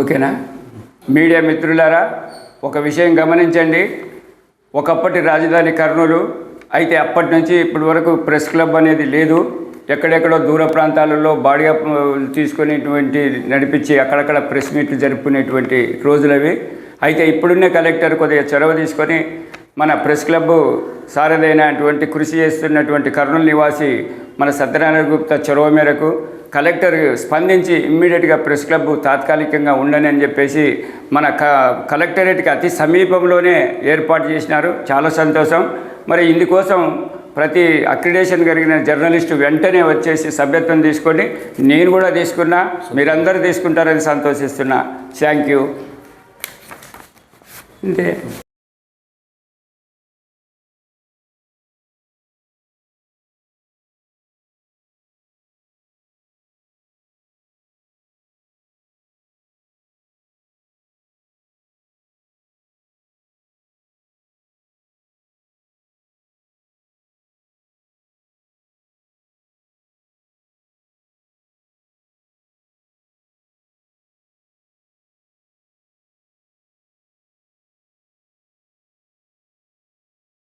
ఓకేనా? మీడియా మిత్రులారా ఒక విషయం గమనించండి. ఒకప్పటి రాజధాని కర్నూలు అయితే అప్పటి నుంచి ఇప్పటి వరకు ప్రెస్ క్లబ్ అనేది లేదు. ఎక్కడెక్కడో దూర ప్రాంతాలలో బాడిగా తీసుకునేటువంటి నడిపించి అక్కడక్కడ ప్రెస్ మీట్లు జరుపుకునేటువంటి రోజులవి. అయితే ఇప్పుడున్న కలెక్టర్ కొద్దిగా చొరవ తీసుకొని మన ప్రెస్ క్లబ్ సారథైనటువంటి కృషి చేస్తున్నటువంటి కర్నూలు నివాసి మన సత్యనారాయణ గుప్తా చొరవ మేరకు కలెక్టర్ స్పందించి ఇమ్మీడియట్గా ప్రెస్ క్లబ్ తాత్కాలికంగా ఉండని అని చెప్పేసి మన క కలెక్టరేట్కి అతి సమీపంలోనే ఏర్పాటు చేసినారు. చాలా సంతోషం. మరి ఇందుకోసం ప్రతి అక్రిడేషన్ కలిగిన జర్నలిస్టు వెంటనే వచ్చేసి సభ్యత్వం తీసుకోండి. నేను కూడా తీసుకున్నా మీరందరూ తీసుకుంటారని సంతోషిస్తున్నా. థ్యాంక్ యూ అంతే